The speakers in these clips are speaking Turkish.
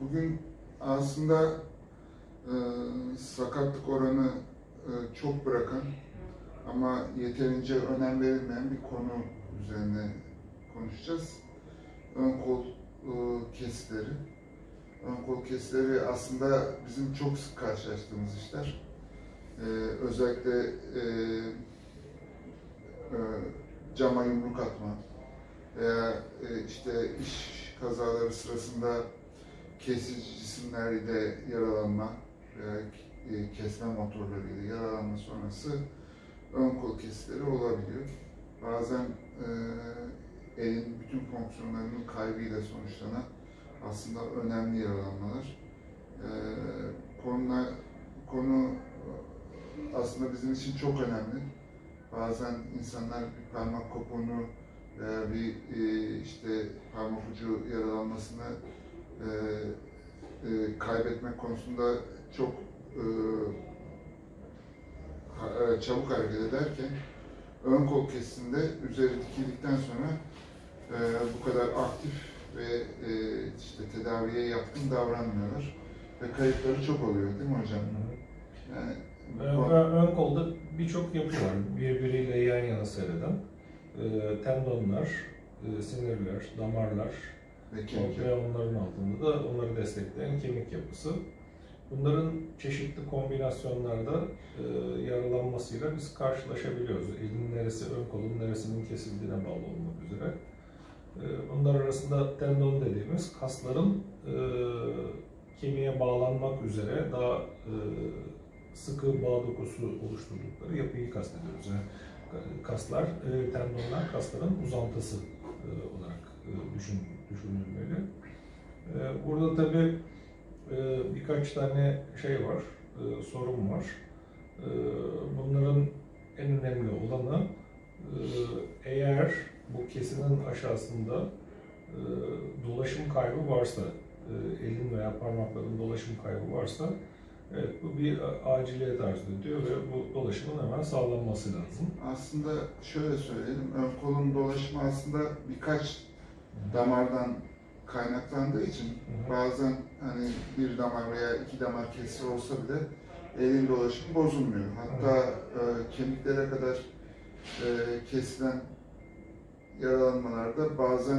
bugün aslında e, sakatlık oranı e, çok bırakan ama yeterince önem verilmeyen bir konu üzerine konuşacağız. Ön kol e, kesileri. Ön kol kesileri aslında bizim çok sık karşılaştığımız işler. E, özellikle e, e, cama yumruk atma veya e, işte iş kazaları sırasında kesici cisimlerle yaralanma veya e, kesme motorlarıyla yaralanma sonrası ön kol kesileri olabiliyor. Bazen e, elin bütün fonksiyonlarının kaybıyla sonuçlanan aslında önemli yaralanmalar. E, konuna, konu aslında bizim için çok önemli. Bazen insanlar bir parmak kopuğunu veya bir e, işte parmak ucu yaralanmasını e, e, kaybetmek konusunda çok e, e, çabuk hareket ederken ön kol kesisinde üzeri dikildikten sonra e, bu kadar aktif ve e, işte tedaviye yatkın davranmıyorlar ve kayıpları çok oluyor değil mi hocam? Yani ön- ön kolda birçok yapı var. Birbiriyle yan yana seyreden. E, tendonlar, e, sinirler, damarlar ve kemik ve onların altında da onları destekleyen kemik yapısı. Bunların çeşitli kombinasyonlarda e, yaralanmasıyla biz karşılaşabiliyoruz. Elin neresi, ön kolun neresinin kesildiğine bağlı olmak üzere. E, bunlar arasında tendon dediğimiz kasların e, kemiğe bağlanmak üzere daha e, sıkı bağ dokusu oluşturdukları yapıyı kastediyoruz. Yani kaslar, e, tendonlar kasların uzantısı e, olarak e, düşün, düşünülmeli. E, burada tabii e, birkaç tane şey var, e, sorun var. E, bunların en önemli olanı eğer bu kesinin aşağısında dolaşım kaybı varsa, elin veya parmakların dolaşım kaybı varsa evet, bu bir aciliyet arz ediyor ve bu dolaşımın hemen sağlanması lazım. Aslında şöyle söyleyelim, ön kolun dolaşımı aslında birkaç damardan kaynaklandığı için bazen hani bir damar veya iki damar kesisi olsa bile elin dolaşımı bozulmuyor. Hatta e, kemiklere kadar e, kesilen yaralanmalarda bazen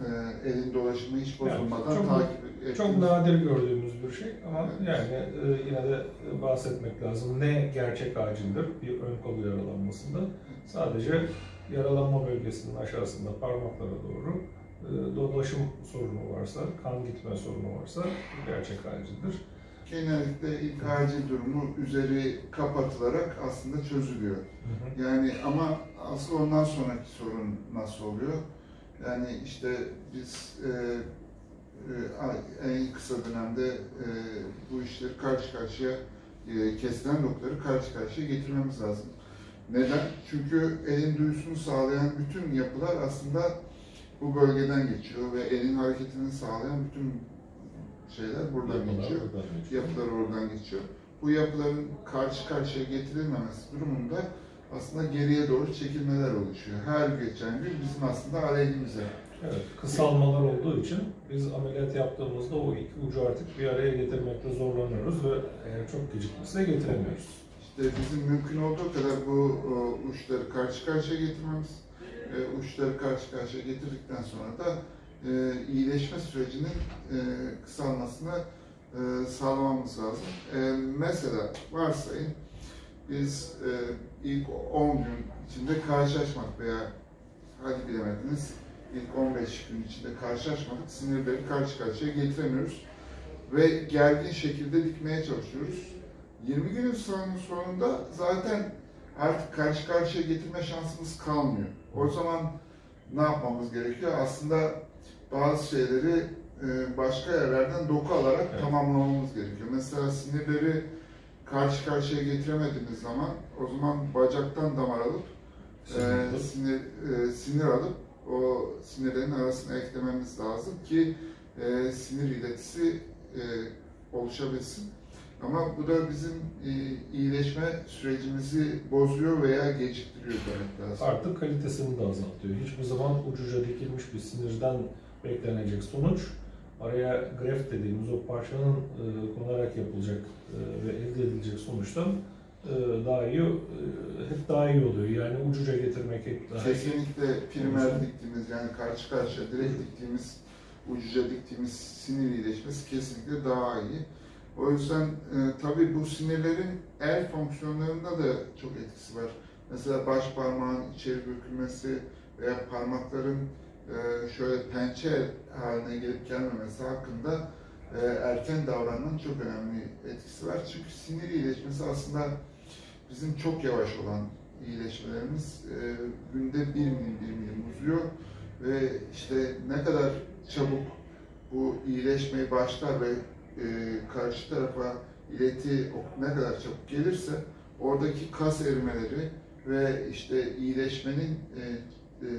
e, elin dolaşımı hiç Yani bozulmadan çok- takip ettiğimiz Çok nadir gördüğümüz bir şey ama yani e, yine de bahsetmek lazım. Ne gerçek acildir bir ön kol yaralanmasında? Sadece yaralanma bölgesinin aşağısında parmaklara doğru e, dolaşım sorunu varsa, kan gitme sorunu varsa gerçek acildir. Genellikle ilk acil durumu üzeri kapatılarak aslında çözülüyor. Yani ama asıl ondan sonraki sorun nasıl oluyor? Yani işte biz e, e, en kısa dönemde e, bu işleri karşı karşıya e, kesilen noktaları karşı karşıya getirmemiz lazım. Neden? Çünkü elin duyusunu sağlayan bütün yapılar aslında bu bölgeden geçiyor ve elin hareketini sağlayan bütün şeyler buradan Yapılar geçiyor geçiyor. yapılar oradan geçiyor. Bu yapıların karşı karşıya getirilmemesi durumunda aslında geriye doğru çekilmeler oluşuyor. Her geçen gün bizim aslında aleyhimize. Evet, kısalmalar olduğu için biz ameliyat yaptığımızda o iki ucu artık bir araya getirmekte zorlanıyoruz ve eğer çok gecikmişse getiremiyoruz. İşte bizim mümkün olduğu kadar bu o, uçları karşı karşıya getirmemiz, e, uçları karşı karşıya getirdikten sonra da e, iyileşme sürecinin e, kısalmasını e, sağlamamız lazım. E, mesela varsayın biz e, ilk 10 gün içinde karşılaşmadık veya hadi bilemediniz ilk 15 gün içinde karşılaşmadık. Sinirleri karşı karşıya getiremiyoruz ve gergin şekilde dikmeye çalışıyoruz. 20 günün sonun sonunda zaten artık karşı karşıya getirme şansımız kalmıyor. O zaman ne yapmamız gerekiyor? Aslında bazı şeyleri e, başka yerlerden doku alarak Evet. tamamlamamız gerekiyor. Mesela sinirleri karşı karşıya getiremediğimiz zaman o zaman bacaktan damar alıp e, sinir, e, sinir alıp o sinirlerin arasına eklememiz lazım ki e, sinir iletisi e, oluşabilsin. Ama bu da bizim e, iyileşme sürecimizi bozuyor veya geciktiriyor demek lazım. Artık kalitesini de azaltıyor. Hiçbir zaman ucuca dikilmiş bir sinirden beklenecek sonuç araya greft dediğimiz o parçanın e, konarak yapılacak e, ve elde edilecek sonuçtan e, daha iyi, e, hep daha iyi oluyor. Yani ucuca getirmek hep daha iyi. Kesinlikle primer diktiğimiz yani karşı karşıya direkt diktiğimiz, ucuca diktiğimiz sinir iyileşmesi kesinlikle daha iyi. O yüzden e, tabii bu sinirlerin el fonksiyonlarında da çok etkisi var. Mesela baş parmağın içeri bükülmesi veya parmakların e, şöyle pençe haline gelip gelmemesi hakkında e, erken davranmanın çok önemli etkisi var. Çünkü sinir iyileşmesi aslında bizim çok yavaş olan iyileşmelerimiz e, günde bir milim bir milim uzuyor ve işte ne kadar çabuk bu iyileşmeyi başlar ve e, karşı tarafa ileti ne kadar çabuk gelirse oradaki kas erimeleri ve işte iyileşmenin e, e,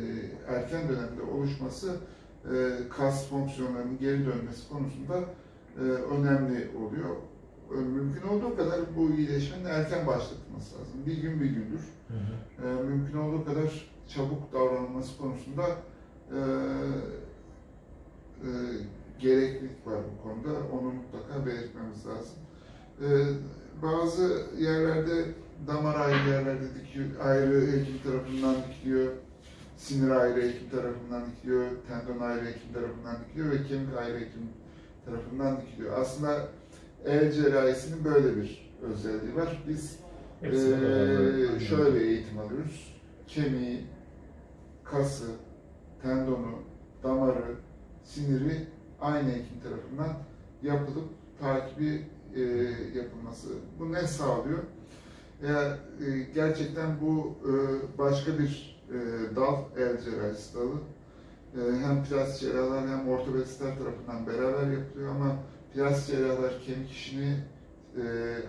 erken dönemde oluşması e, kas fonksiyonlarının geri dönmesi konusunda e, önemli oluyor. E, Mümkün olduğu kadar bu iyileşmenin erken başlatılması lazım. Bir gün bir gündür. Hı hı. E, mümkün olduğu kadar çabuk davranılması konusunda e, e, gereklilik var bu konuda. Onu mutlaka belirtmemiz lazım. E, bazı yerlerde damar ayrı yerlerde dikiyor, ayrı hekim tarafından dikiliyor. Sinir ayrı hekim tarafından dikiliyor, tendon ayrı hekim tarafından dikiliyor ve kemik ayrı hekim tarafından dikiliyor. Aslında el cerrahisinin böyle bir özelliği var. Biz Hepsine ee, şöyle eğitim alıyoruz. Kemiği, kası, tendonu, damarı, siniri aynı hekim tarafından yapılıp takibi e, yapılması. Bu ne sağlıyor? Ya e, gerçekten bu e, başka bir e, dal, el cerrahisi dalı. E, hem plastik cerrahlar hem ortopedistler tarafından beraber yapılıyor ama plastik cerrahlar kemik işini e,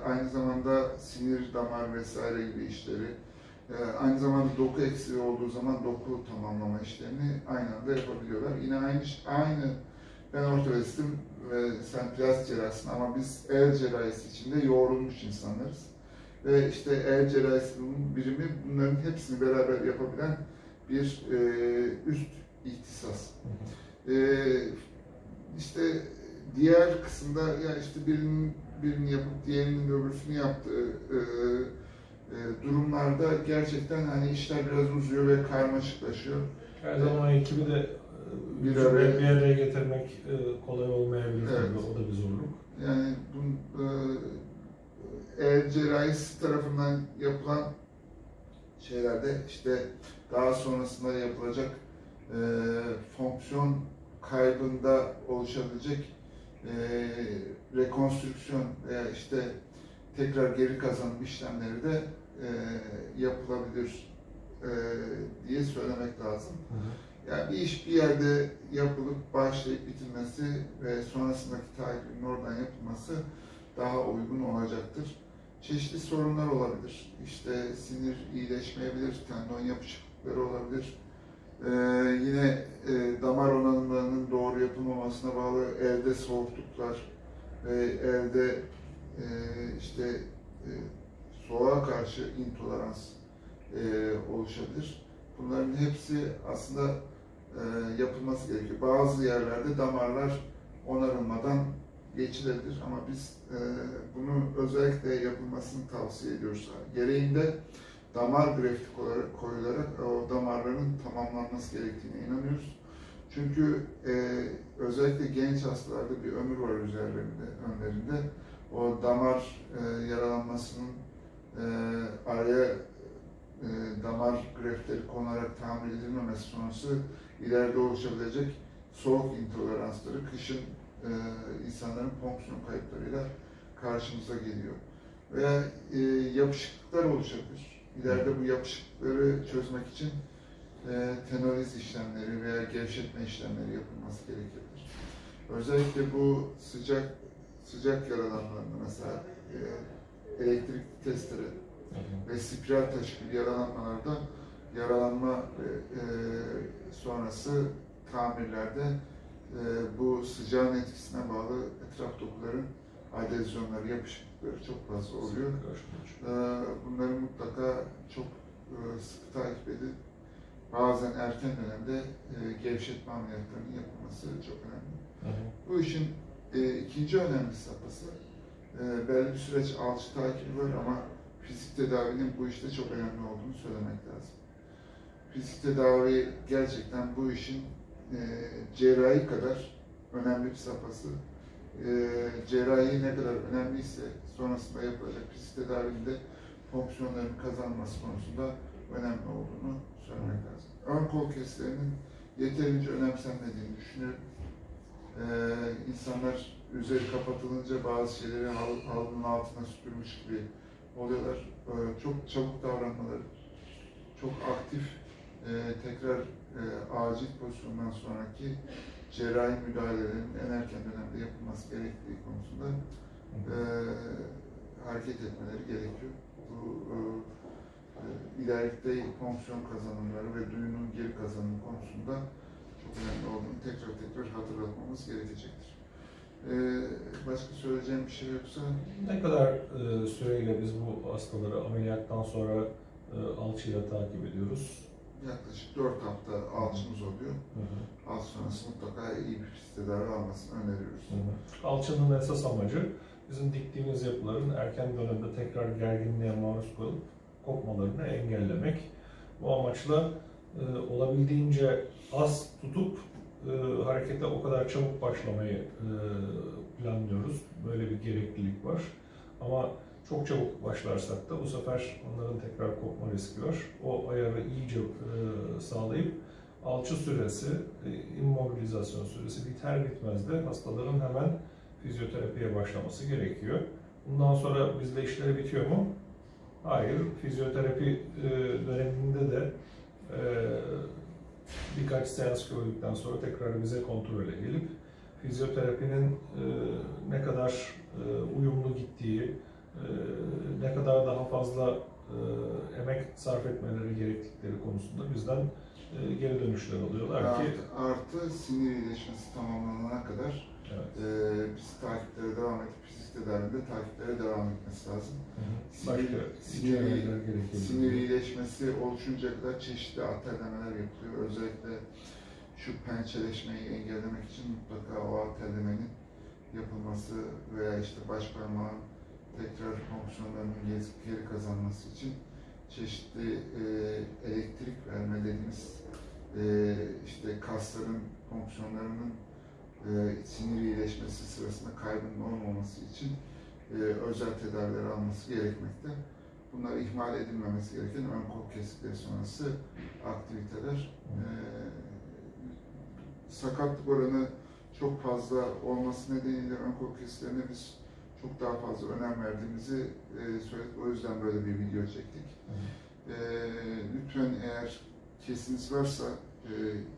aynı zamanda sinir, damar vesaire gibi işleri, e, aynı zamanda doku eksiği olduğu zaman doku tamamlama işlerini aynı anda yapabiliyorlar. Yine aynı aynı ben ortopedistim ve sen plastik cerrahsın ama biz el cerrahisi içinde yoğrulmuş insanlarız. Ve işte el cerrahisinin birimi bunların hepsini beraber yapabilen bir e, üst ihtisas. Ee, işte diğer kısımda ya işte birinin birini yapıp diğerinin öbürsünü yaptığı e, e, durumlarda gerçekten hani işler biraz uzuyor ve karmaşıklaşıyor. Her zaman ekibi de Bir araya- bir araya getirmek e, kolay olmayabilir Evet. O da bir zorluk. Yani bu e, cerrahisi tarafından yapılan şeylerde işte daha sonrasında yapılacak e, fonksiyon kaybında oluşabilecek e, rekonstrüksiyon veya işte tekrar geri kazanım işlemleri de e, yapılabilir e, diye söylemek lazım. Hı hı. Yani bir iş bir yerde yapılıp başlayıp bitirmesi ve sonrasındaki takibin oradan yapılması daha uygun olacaktır. Çeşitli sorunlar olabilir. İşte sinir iyileşmeyebilir, tendon yapışıklıkları olabilir. Ee, yine e, damar onarımlarının doğru yapılmamasına bağlı elde soğukluklar ve elde e, işte e, soğuğa karşı intolerans e, oluşabilir. Bunların hepsi aslında e, yapılması gerekiyor. Bazı yerlerde damarlar onarılmadan geçilebilir ama biz e, bunu özellikle yapılmasını tavsiye ediyoruz. Gereğinde damar grafik olarak koyularak o damarların tamamlanması gerektiğine inanıyoruz. Çünkü e, özellikle genç hastalarda bir ömür var üzerlerinde, önlerinde. O damar e, yaralanmasının e, araya e, damar grefleri konarak tamir edilmemesi sonrası ileride oluşabilecek soğuk intoleransları kışın e, insanların fonksiyon kayıplarıyla karşımıza geliyor. Veya e, yapışıklıklar oluşabilir. İleride bu yapışıklıkları çözmek için e, tenoliz işlemleri veya gevşetme işlemleri yapılması gerekebilir. Özellikle bu sıcak sıcak yaralanmalarında mesela e, elektrik testere ve spiral taşı gibi yaralanmalarda yaralanma ve e, sonrası tamirlerde e, bu sıcağın etkisine bağlı etraf dokuların adezyonları, yapışıklıkları çok fazla oluyor. E, bunları mutlaka çok e, sıkı takip edip bazen erken dönemde e, gevşetme ameliyatlarının yapılması çok önemli. Bu işin e, ikinci önemli safhası, e, belli bir süreç alçı takibi var ama fizik tedavinin bu işte çok önemli olduğunu söylemek lazım. Fizik tedavi gerçekten bu işin e, cerrahi kadar önemli bir safhası. E, cerrahi ne kadar önemliyse sonrasında yapılacak fizik tedavinin de fonksiyonların kazanması konusunda önemli olduğunu söylemek lazım. Ön kol keslerinin yeterince önemsenmediğini düşünüyorum. Ee, insanlar üzeri kapatılınca bazı şeyleri hal- halının altına süpürmüş gibi oluyorlar. Ee, çok çabuk davranmaları, çok aktif, e, tekrar e, acil pozisyondan sonraki cerrahi müdahalelerin en erken dönemde yapılması gerektiği konusunda e, hareket etmeleri gerekiyor. Bu e, e, ileride fonksiyon kazanımları ve duyunun geri kazanımı konusunda çok önemli olduğunu tekrar tekrar hatırlatmamız gerekecektir. E, başka söyleyeceğim bir şey yoksa Ne kadar e, süreyle biz bu hastaları ameliyattan sonra e, alçıyla takip ediyoruz? Yaklaşık 4 hafta alçımız oluyor. Alt sonrası mutlaka iyi bir fizik tedavi almasını öneriyoruz. Alçının esas amacı bizim diktiğimiz yapıların erken dönemde tekrar gerginliğe maruz kalıp kopmalarını engellemek. Bu amaçla e, olabildiğince az tutup e, harekete o kadar çabuk başlamayı e, planlıyoruz. Böyle bir gereklilik var. Ama çok çabuk başlarsak da bu sefer onların tekrar kopma riski var. O ayarı iyice e, sağlayıp alçı süresi, e, immobilizasyon süresi biter bitmez de hastaların hemen fizyoterapiye başlaması gerekiyor. Bundan sonra bizde işleri bitiyor mu? Hayır. Fizyoterapi e, döneminde de birkaç seans gördükten sonra tekrar bize kontrole gelip fizyoterapinin ne kadar uyumlu gittiği, e, ne kadar daha fazla e, emek sarf etmeleri gerektikleri konusunda bizden e, geri dönüşler alıyorlar ki Artı, sinir iyileşmesi tamamlanana kadar evet. e, biz takiplere devam edip fizik tedavide takiplere devam etmesi lazım. başka Sinir- incelemeler gerekebilir. Sinir iyileşmesi oluşuncaya kadar çeşitli atellemeler yapılıyor. Özellikle şu pençeleşmeyi engellemek için mutlaka o atellemenin yapılması veya işte baş parmağın tekrar fonksiyonlarının geri, geri kazanması için çeşitli e, elektrik verme dediğimiz e, işte kasların fonksiyonlarının e, sinir iyileşmesi sırasında kaybının olmaması için e, özel tedaviler alması gerekmekte. Bunlar ihmal edilmemesi gereken ön kol kesikleri sonrası aktiviteler. E, sakatlık oranı çok fazla olması nedeniyle ön kol kesiklerine biz çok daha fazla önem verdiğimizi e, söyledik. O yüzden böyle bir video çektik. E, lütfen eğer kesiniz varsa e,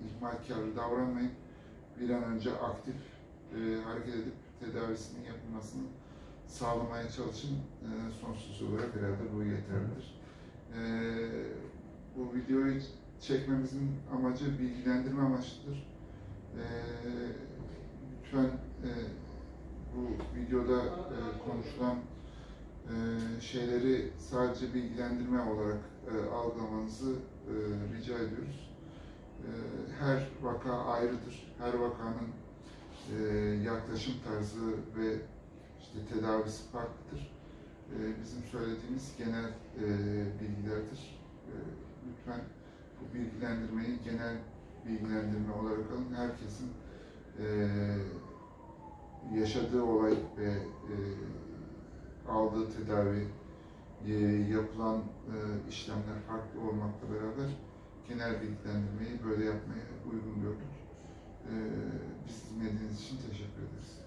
ihmalkarlı davranmayın. Bir an önce aktif e, hareket edip tedavisinin yapılmasını sağlamaya çalışın. E, sonsuz olarak herhalde bu yeterlidir. E, bu videoyu çekmemizin amacı bilgilendirme amaçlıdır. E, lütfen e, bu videoda e, konuşulan e, şeyleri sadece bilgilendirme olarak e, algılamanızı e, rica ediyoruz. E, her vaka ayrıdır. Her vakanın e, yaklaşım tarzı ve işte tedavisi farklıdır. E, bizim söylediğimiz genel e, bilgilerdir. E, lütfen bu bilgilendirmeyi genel bilgilendirme olarak alın. Herkesin e, yaşadığı olay ve e, aldığı tedavi, e, yapılan e, işlemler farklı olmakla beraber genel bilgilendirmeyi böyle yapmaya uygun gördük. E, biz dinlediğiniz için teşekkür ederiz.